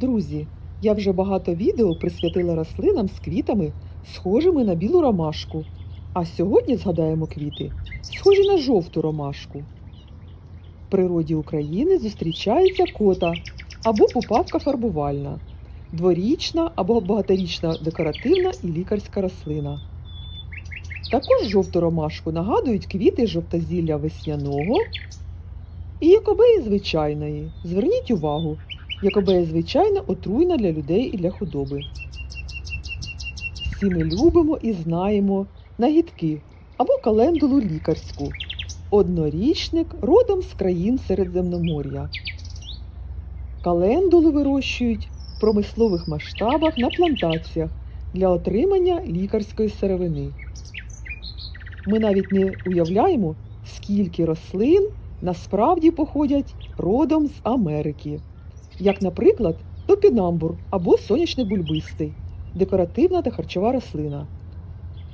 Друзі, я вже багато відео присвятила рослинам з квітами, схожими на білу ромашку. А сьогодні згадаємо квіти, схожі на жовту ромашку. В природі України зустрічається кота або пупавка фарбувальна, дворічна або багаторічна декоративна і лікарська рослина. Також жовту ромашку нагадують квіти жовтозілля весняного і якобеї звичайної. Зверніть увагу, Якобея звичайно отруйна для людей і для худоби. Всі ми любимо і знаємо нагідки або календулу лікарську, однорічник родом з країн Середземномор'я. Календулу вирощують в промислових масштабах на плантаціях для отримання лікарської сировини. Ми навіть не уявляємо, скільки рослин насправді походять родом з Америки як, наприклад, топінамбур або сонячний бульбистий, декоративна та харчова рослина.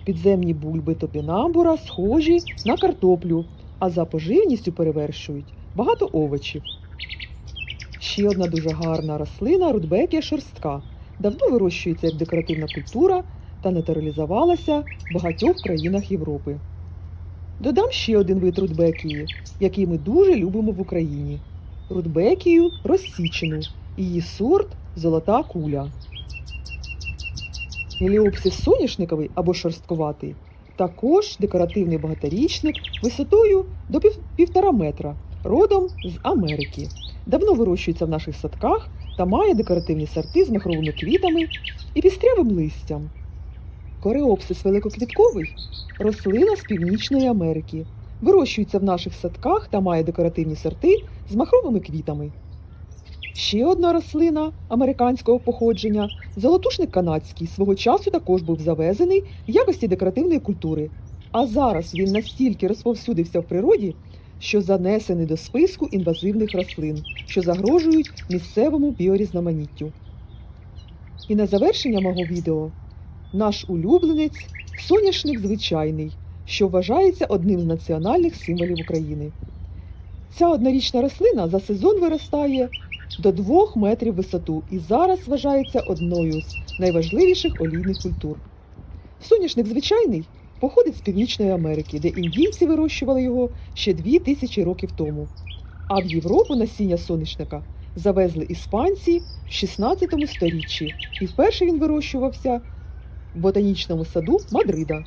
Підземні бульби топінамбура схожі на картоплю, а за поживністю перевершують багато овочів. Ще одна дуже гарна рослина рудбекія шорстка. Давно вирощується як декоративна культура та натуралізувалася в багатьох країнах Європи. Додам ще один вид рудбекії, який ми дуже любимо в Україні рудбекію розсічену, її сорт золота куля. Геліопсис соняшниковий або шорсткуватий також декоративний багаторічник висотою до пів, півтора метра, родом з Америки. Давно вирощується в наших садках та має декоративні сорти з махровими квітами і пістрявим листям. Кореопсис великоквітковий рослина з Північної Америки. Вирощується в наших садках та має декоративні сорти з махровими квітами. Ще одна рослина американського походження золотушник канадський свого часу також був завезений в якості декоративної культури. А зараз він настільки розповсюдився в природі, що занесений до списку інвазивних рослин, що загрожують місцевому біорізноманіттю. І на завершення мого відео наш улюбленець соняшник звичайний, що вважається одним з національних символів України. Ця однорічна рослина за сезон виростає до 2 метрів висоту і зараз вважається одною з найважливіших олійних культур. Соняшник звичайний походить з Північної Америки, де індійці вирощували його ще 2000 років тому. А в Європу насіння соняшника завезли іспанці в 16 сторіччі, і вперше він вирощувався в ботанічному саду Мадрида.